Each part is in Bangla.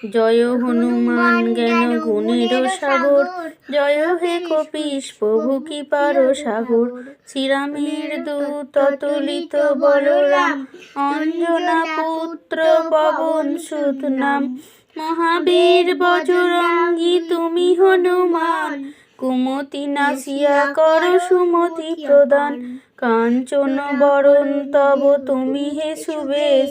জয় হনুমান জ্ঞান গুণের সাগর। জয় হে কপিস প্রভু কি পারো সাগর। শ্রীরামের দূত বলরাম, অঞ্জনা পুত্র পবন সুত নাম মহাবীর বজরঙ্গী তুমি হনুমান, কুমতি নাসিয়া কর সুমতি প্রদান। কাঞ্চন বরণ তব তুমি হে সুবেশ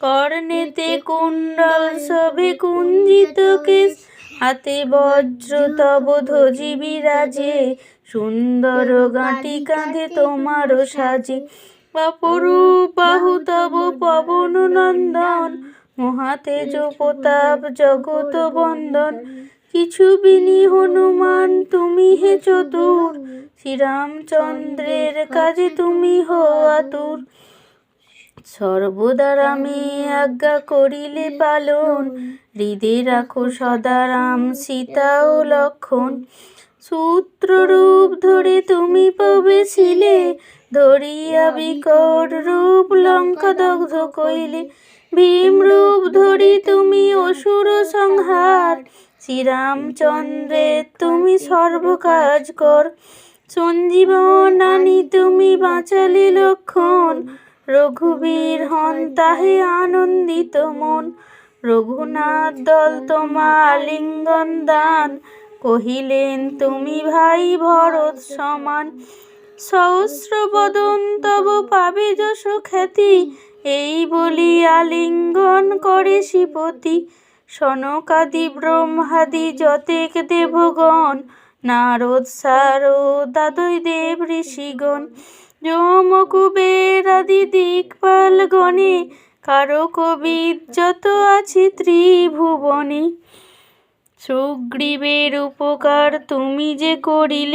কর্ণেতে কুণ্ডল সবে কুঞ্জিত কেশ। হাতে বজ্র তব ধ্বজি বিরাজে। সুন্দর গাঁটি কাঁধে তোমার সাজে। অপরূপ বাহু তব পবন নন্দন। মহাতেজ প্রতাপ জগত বন্দন। কিছু বিনি হনুমান তুমি হে চতুর। শ্রীরামচন্দ্রের কাজে তুমি হো আতুর। সর্বদা রামে আজ্ঞা করিলে পালন। হৃদে রাখো সদা রাম সীতা ও লক্ষণ। সূত্ররূপ ধরে তুমি পবেছিলে ধরিয়া বিকট রূপ লঙ্কা দগ্ধ কইলে ভীম রূপ ধরি তুমি অসুর সংহার। শ্রীরামচন্দ্রের তুমি সর্বকাজ কর। সঞ্জীবনানি তুমি বাঁচালি লক্ষণ। রঘুবীর হন তাহে আনন্দিত মন। রঘুনাথ দল তোমার লিঙ্গন দান। কহিলেন, তুমি ভাই ভরত সমান। সহস্র বদন তব পাবে যশ খ্যাতি। এই বলি আলিঙ্গন করে শিপতি। সনকাদি ব্রহ্মাদি যতেক দেবগণ। নারদ সারদ দাদয় দেব ঋষিগণ। যম কুবের আদি দিকপাল গণে, কারও কবির যত আছে ত্রিভুবনে। সুগ্রীবের উপকার তুমি যে করিলে